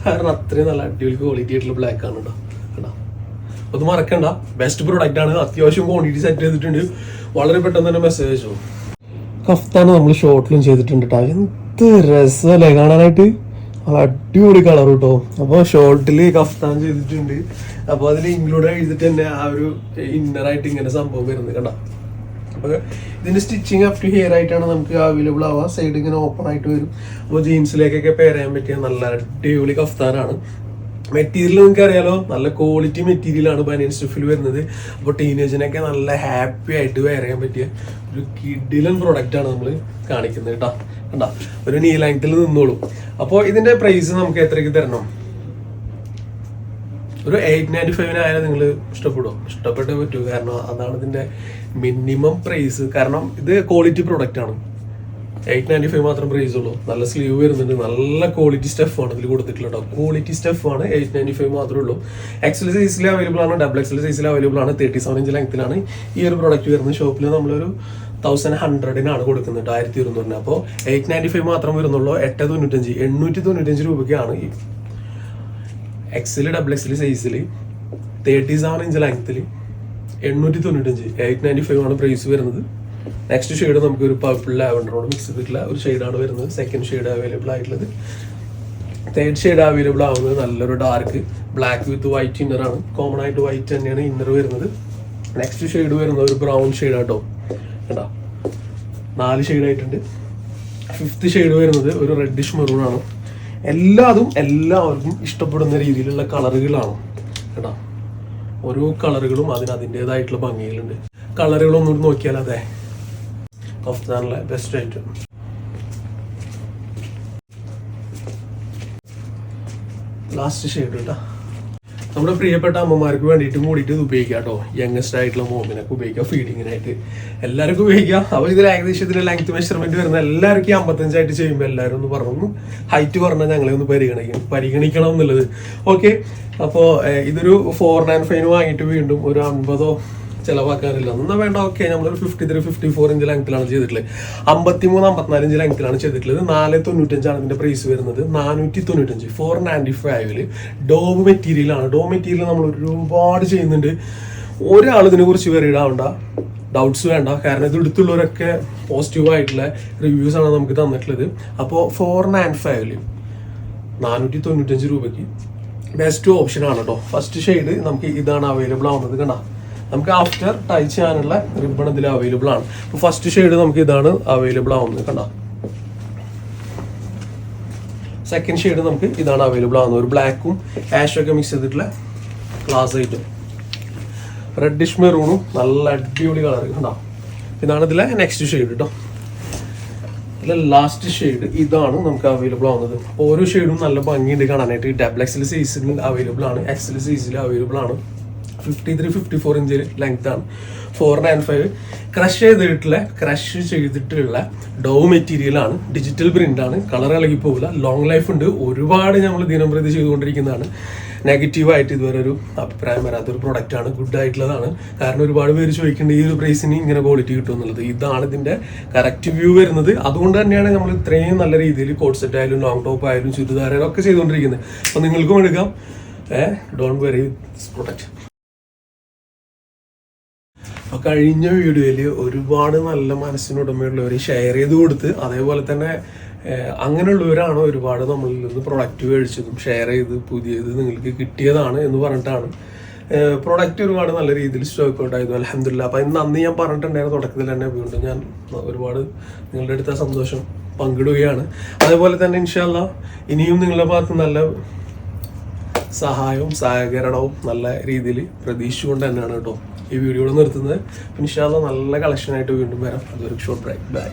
[SPEAKER 1] കാരണം അത്രയും നല്ല അടിപൊളി ക്വാളിറ്റി ആയിട്ടുള്ള ബ്ലാക്ക് ആണ് കേട്ടോ. കണ്ടോ? അത് മറക്കണ്ട. ബെസ്റ്റ് പ്രോഡക്റ്റ് ആണ്. അത്യാവശ്യം ക്വാണ്ടിറ്റി സെറ്റ് ചെയ്തിട്ടുണ്ട്. വളരെ പെട്ടെന്ന് തന്നെ മെസ്സേജ് അയച്ചു. കഫ്താണ് നമ്മൾ ഷോർട്ടിലും ചെയ്തിട്ടുണ്ട് കേട്ടോ എന്ത് രസമല്ലേ കാണാനായിട്ട്. നല്ല അടിപൊളി കളർ കേട്ടോ അപ്പോൾ ഷോർട്ടിൽ കഫ്താൻ ചെയ്തിട്ടുണ്ട്. അപ്പോൾ അതിൽ ഇൻക്ലൂഡ് ചെയ്തിട്ട് തന്നെ ആ ഒരു ഇന്നർ ആയിട്ട് ഇങ്ങനെ സംഭവം വരുന്നത് കണ്ട? അപ്പോൾ ഇതിന്റെ സ്റ്റിച്ചിങ് അപ് ടു ഹെയർ ആയിട്ടാണ് നമുക്ക് അവൈലബിൾ ആവുക. സൈഡ് ഇങ്ങനെ ഓപ്പൺ ആയിട്ട് വരും. അപ്പോൾ ജീൻസിലേക്കൊക്കെ പേരയാൻ പറ്റിയ നല്ല അടിപൊളി കഫ്താനാണ്. മെറ്റീരിയൽ നിങ്ങൾക്ക് അറിയാലോ? നല്ല ക്വാളിറ്റി മെറ്റീരിയൽ ആണ് ബനിയൻ സ്റ്റിഫിൽ വരുന്നത്. അപ്പോൾ ടീനേജിനൊക്കെ നല്ല ഹാപ്പി ആയിട്ട് വേറെ ചെയ്യാൻ പറ്റിയ ഒരു കിഡിലൻ പ്രോഡക്റ്റ് ആണ് നമ്മൾ കാണിക്കുന്നത് കേട്ടോ. കണ്ട. ഒരു നീ ലെങ്ത്തിൽ നിന്നോളൂ. അപ്പോൾ ഇതിന്റെ പ്രൈസ് നമുക്ക് എത്രയ്ക്ക് തരണം? ഒരു എയ്റ്റ് നയന്റി ഫൈവിനായാലും നിങ്ങൾ ഇഷ്ടപ്പെടും. ഇഷ്ടപ്പെട്ടേ പറ്റൂ. കാരണം അതാണ് ഇതിന്റെ മിനിമം പ്രൈസ് കാരണം ഇത് ക്വാളിറ്റി പ്രൊഡക്റ്റ് ആണ്. എയ്റ്റ് നയന്റി ഫൈവ് മാത്രം പ്രൈസ് ഉള്ളൂ. നല്ല സ്ലീവ് വരുന്നുണ്ട്. നല്ല ക്വാളിറ്റി സ്റ്റഫ് ആണ് ഇതിൽ കൊടുത്തിട്ടുള്ളത് ക്വാളിറ്റി സ്റ്റഫ് ആണ് എയ്റ്റ് നയന്റി ഫൈവ് മാത്രമേ ഉള്ളൂ എക്സൽ സൈസിൽ അവൈലബിൾ ആണ്. ഡബിൾ എക്സൽ സൈസിൽ അവൈലബിൾ ആണ്. തേർട്ടി സെവൻ ഇഞ്ച് ലെങ്ത്തിലാണ് ഈ ഒരു പ്രോഡക്റ്റ് വരുന്നത്. ഷോപ്പിൽ നമ്മളൊരു തൗസൻഡ് ഹൺഡ്രഡിനാണ് കൊടുക്കുന്നത് ആയിരത്തി ഇരുന്നൂറിന്. അപ്പോൾ എയ്റ്റ് നയന്റി ഫൈവ് മാത്രം വരുന്നുള്ളൂ. എട്ട് തൊണ്ണൂറ്റഞ്ച് എണ്ണൂറ്റി തൊണ്ണൂറ്റഞ്ച് രൂപയ്ക്കാണ് ഈ എക്സിൽ ഡബിൾ എക്സിൽ സൈസിൽ തേർട്ടി സെവൻ ഇഞ്ച് ലെങ്ത്തിൽ എണ്ണൂറ്റി തൊണ്ണൂറ്റഞ്ച് എയ്റ്റ് നയന്റി ഫൈവ് ആണ് പ്രൈസ് വരുന്നത്. നെക്സ്റ്റ് ഷെയ്ഡ് നമുക്ക് ഒരു പർപ്പിൾ ലാവൻഡറോട് മിക്സ് ചെയ്തിട്ടുള്ള ഒരു ഷെയ്ഡാണ് വരുന്നത്. സെക്കൻഡ് ഷെയ്ഡ് അവൈലബിൾ ആയിട്ടുള്ളത്. തേർഡ് ഷെയ്ഡ് അവൈലബിൾ ആവുന്നത് നല്ലൊരു dark black with white inner ആണ്. കോമൺ ആയിട്ട് വൈറ്റ് തന്നെയാണ് ഇന്നർ വരുന്നത്. നെക്സ്റ്റ് ഷെയ്ഡ് വരുന്നത് ഒരു ബ്രൗൺ ഷെയ്ഡ് ആട്ടോ കേട്ടോ നാല് ഷെയ്ഡായിട്ടുണ്ട് ഫിഫ്ത്ത് ഷെയ്ഡ് വരുന്നത് ഒരു റെഡിഷ് മെറൂൺ ആണ്. എല്ലാതും എല്ലാവർക്കും ഇഷ്ടപ്പെടുന്ന രീതിയിലുള്ള കളറുകളാണ്. കേട്ടോ ഓരോ കളറുകളും അതിന് അതിന്റെതായിട്ടുള്ള ഭംഗിയിലുണ്ട്. കളറുകളൊന്നും കൂടി നോക്കിയാൽ അതെ കഫ്താനിലെ ബെസ്റ്റ് ഐറ്റം ലാസ്റ്റ് ഷെയ്ഡ് കേട്ടോ നമ്മുടെ പ്രിയപ്പെട്ട അമ്മമാർക്ക് വേണ്ടിയിട്ട് കൂടിയിട്ട് ഇത് ഉപയോഗിക്കാം കേട്ടോ. യങ്ങസ്റ്റ് ആയിട്ടുള്ള മോമിനൊക്കെ ഉപയോഗിക്കാം ഫീഡിങ്ങിനായിട്ട് എല്ലാവർക്കും ഉപയോഗിക്കാം. അപ്പോൾ ഇതിൽ ഏകദേശം ഇതിന്റെ ലെങ്ത് മെഷർമെന്റ് വരുന്ന എല്ലാവർക്കും അമ്പത്തഞ്ചായിട്ട് ചെയ്യുമ്പോൾ എല്ലാവരും ഒന്ന് പറഞ്ഞു ഹൈറ്റ് പറഞ്ഞാൽ ഞങ്ങളെ ഒന്ന് പരിഗണിക്കണം പരിഗണിക്കണം എന്നുള്ളത്. ഓക്കെ അപ്പോൾ ഇതൊരു ഫോർ നയൻ ഫൈവ് വാങ്ങിയിട്ട് വീണ്ടും ഒരു അൻപതോ ചിലവാക്കാനില്ല എന്നാ വേണ്ട ഓക്കെ നമ്മളൊരു fifty three fifty four inch ലെങ്ത്തിലാണ് ചെയ്തിട്ടുള്ളത് അമ്പത്തി മൂന്ന് അമ്പത്തിനാല് ഇഞ്ച് ലെങ്ത്തിലാണ് ചെയ്തിട്ടുള്ളത്. നാല് തൊണ്ണൂറ്റഞ്ചാണ് ഇതിന്റെ പ്രൈസ് വരുന്നത്. നാനൂറ്റി തൊണ്ണൂറ്റഞ്ച് ഫോർ നയന്റി ഫൈവിൽ ഡോവ് മെറ്റീരിയലാണ് ഡോ മെറ്റീരിയൽ നമ്മൾ ഒരുപാട് ചെയ്യുന്നുണ്ട്. ഒരാൾ ഇതിനെ കുറിച്ച് വെറിഡ് ആവണ്ട ഡൗട്ട്സ് വേണ്ട. കാരണം ഇത് എടുത്തുള്ളവരൊക്കെ പോസിറ്റീവ് ആയിട്ടുള്ള റിവ്യൂസ് ആണ് നമുക്ക് തന്നിട്ടുള്ളത്. അപ്പോൾ ഫോർ നയൻ ഫൈവിൽ നാനൂറ്റി തൊണ്ണൂറ്റഞ്ച് രൂപയ്ക്ക് ബെസ്റ്റ് ഓപ്ഷൻ ആണ് കേട്ടോ ഫസ്റ്റ് ഷെയ്ഡ് നമുക്ക് ഇതാണ് അവൈലബിൾ ആവുന്നത് കണ്ട. നമുക്ക് ആഫ്റ്റർ ടൈ ചെയ്യാനുള്ള റിബൺ ഇതിൽ അവൈലബിൾ ആണ്. അപ്പോൾ ഫസ്റ്റ് ഷെയ്ഡ് നമുക്ക് ഇതാണ് അവൈലബിൾ ആവുന്നത് കണ്ടോ? സെക്കൻഡ് ഷെയ്ഡ് നമുക്ക് ഇതാണ് അവൈലബിൾ ആവുന്നത്. ഒരു ബ്ലാക്കും ആഷും ഒക്കെ മിക്സ് ചെയ്തിട്ടുള്ള ക്ലാസ് ആയിട്ട്. റെഡിഷ് മെറൂണും നല്ല അടിപൊളി കളർ കണ്ടോ? ഇതാണ് ഇതിലെ നെക്സ്റ്റ് ഷെയ്ഡ് കേട്ടോ ഇതിലെ ലാസ്റ്റ് ഷെയ്ഡ് ഇതാണ് നമുക്ക് അവൈലബിൾ ആവുന്നത്. ഓരോ ഷെയ്ഡും നല്ല ഭംഗിയുണ്ട് കാണാനായിട്ട്. ഡബിൾ എക്സൽ സൈസിൽ അവൈലബിൾ ആണ്. എക്സൽ സൈസിൽ അവൈലബിൾ ആണ്. Fifty three fifty four inch length ആണ്. ഫോർ നയൻ ഫൈവ് ക്രഷ് ചെയ്തിട്ടുള്ള ക്രഷ് ചെയ്തിട്ടുള്ള ഡോ മെറ്റീരിയൽ ആണ്. ഡിജിറ്റൽ പ്രിന്റ് ആണ്. കളർ ഇളകി പോകില്ല ലോങ് ലൈഫ് ഉണ്ട്. ഒരുപാട് നമ്മൾ ദിനം പ്രതി ചെയ്തുകൊണ്ടിരിക്കുന്നതാണ്. നെഗറ്റീവായിട്ട് ഇതുവരെ ഒരു അഭിപ്രായം വരാത്ത ഒരു പ്രൊഡക്റ്റ് ആണ്. ഗുഡ് ആയിട്ടുള്ളതാണ്. കാരണം ഒരുപാട് പേര് ചോദിക്കേണ്ട ഈ ഒരു പ്രൈസിന് ഇങ്ങനെ ക്വാളിറ്റി കിട്ടും എന്നുള്ളത്? ഇതാണ് ഇതിന്റെ കറക്റ്റ് വ്യൂ വരുന്നത്. അതുകൊണ്ട് തന്നെയാണ് നമ്മൾ ഇത്രയും നല്ല രീതിയിൽ കോട്ട് സെറ്റ് ആയാലും ലോങ് ടോപ്പ് ആയാലും ചുരിദാറുകളും ഒക്കെ ചെയ്തുകൊണ്ടിരിക്കുന്നത്. അപ്പോൾ നിങ്ങൾക്കും എടുക്കാം. ഏഹ് ഡോണ്ട് വെറി പ്രൊഡക്റ്റ് അപ്പൊ കഴിഞ്ഞ വീഡിയോയിൽ ഒരുപാട് നല്ല മനസ്സിനുടമയുള്ളവർ ഷെയർ ചെയ്ത് കൊടുത്ത് അതേപോലെ തന്നെ അങ്ങനെയുള്ളവരാണ് ഒരുപാട് നമ്മളിൽ നിന്ന് പ്രൊഡക്റ്റ് മേടിച്ചതും ഷെയർ ചെയ്ത് പുതിയത് നിങ്ങൾക്ക് കിട്ടിയതാണ് എന്ന് പറഞ്ഞിട്ടാണ്. പ്രൊഡക്റ്റ് ഒരുപാട് നല്ല രീതിയിൽ സ്റ്റോക്ക് ഔട്ട് ആയിരുന്നു അലഹമില്ല അപ്പം ഇന്ന് അന്ന് ഞാൻ പറഞ്ഞിട്ടുണ്ടായിരുന്നു തുടക്കത്തിൽ തന്നെ വീണ്ടും ഞാൻ ഒരുപാട് നിങ്ങളുടെ അടുത്ത സന്തോഷം പങ്കിടുകയാണ്. അതേപോലെ തന്നെ ഇൻഷാല്ല ഇനിയും നിങ്ങളുടെ ഭാഗത്ത് നല്ല സഹായവും സഹകരണവും നല്ല രീതിയിൽ പ്രതീക്ഷിച്ചുകൊണ്ട് തന്നെയാണ് കേട്ടോ. ഈ വീഡിയോ നിർത്തുന്നത്. ഇൻഷാല്ല നല്ല കളക്ഷനായിട്ട് വീണ്ടും വരാം. അതൊരു ഷോർട്ട് ബ്രേക്ക് ബൈ